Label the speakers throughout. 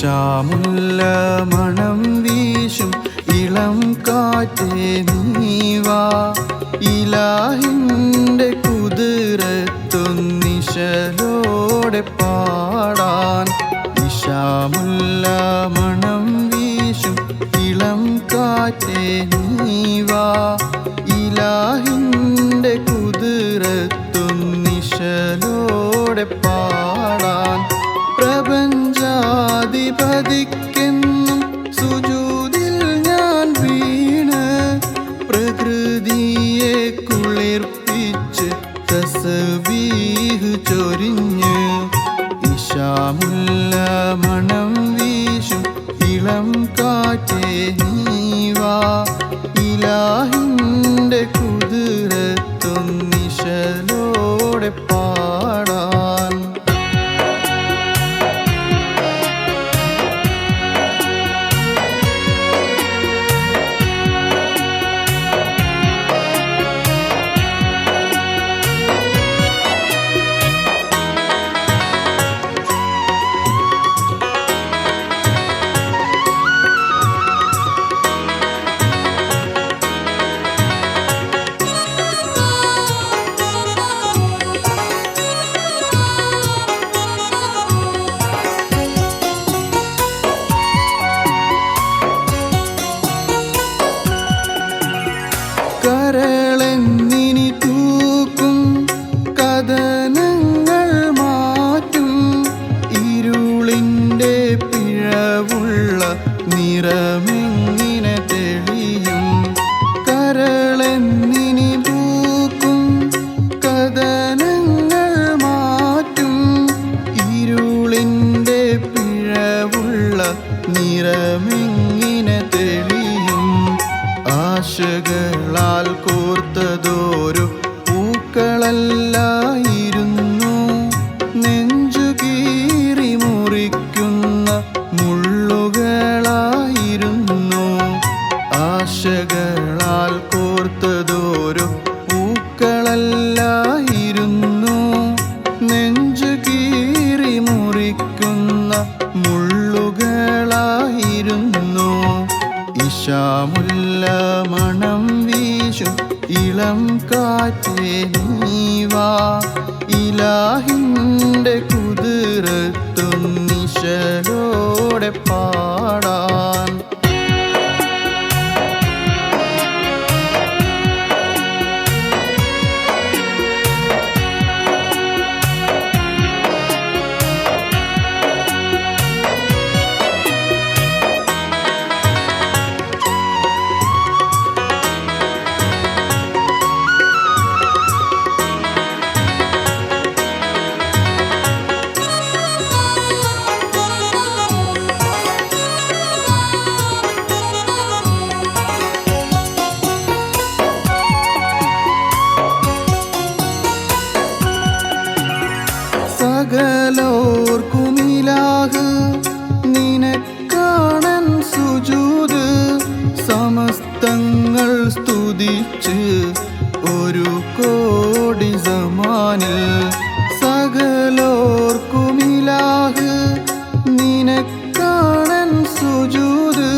Speaker 1: ഇഷാമുല്ല മണം വീശും. ഇളം കാറ്റേ നീവാ ഇലാഹിന്റെ കുതിരത്തൊന്നിശലോടെ പാടാൻ. ഇഷാമുല്ല മണം വീശും. ഇളം കാറ്റേ നീവാ നിറമെങ്ങിനെ തെളിയും. കരളെന്നിനി പൂക്കും. കഥനങ്ങൾ മാറ്റും. ഇരുളിന്റെ പിഴവുള്ള നിറമെങ്ങിനെ തെളിയും. ആശകളാൽ കോർത്തതോരു പൂക്കളല്ലായിരുന്നു കാറ്റേ നീവാ. ഇലാഹിന്റെ കുതിരത്തൊന്നിശലോടെ പാടാൻ സകലോർക്കുമിലാഹ്. നിനക്കാണൻ സുജൂത് സമസ്തങ്ങൾ സ്തുതിച്ച് ഒരു കോടി സമാനിൽ സകലോർക്കുമിലാഹ് നിനക്കാണൻ സുജൂത്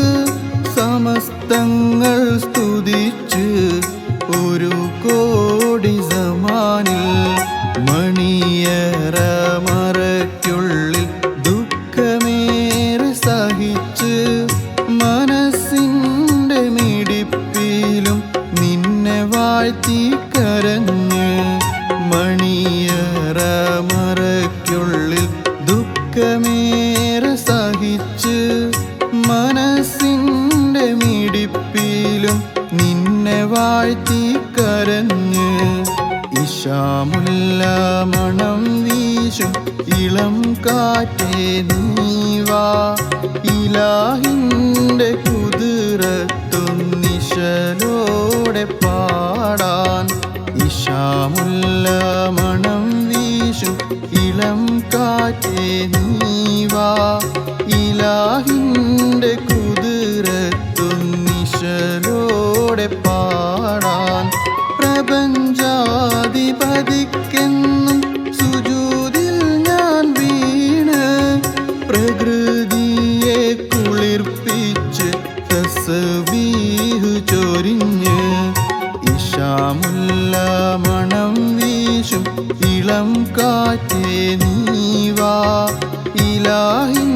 Speaker 1: സമസ്തങ്ങൾ സ്തുതിച്ച് ഒരു കോടി സമാനിൽ മണിയറ മിടിപ്പിലും നിന്നെ വാഴ്ത്തി മണിയറ മറയ്ക്കുള്ളിൽ ഇഷാമുല്ല മണം വീശും. ഇളം കാറ്റേ നീവാ. ഇലാഹിന്റെ കുതിരത്തൊന്നിശലോടെ പാടാൻ. ഇഷാമുല്ല മണം വീശും. ഇളം കാറ്റേ നീവാ. ഇലാഹിന്റെ കുതിരത്തൊന്നിശലോടെ പാടാൻ ഇളം കാറ്റേ നീവാ ഇലാഹിന്റെ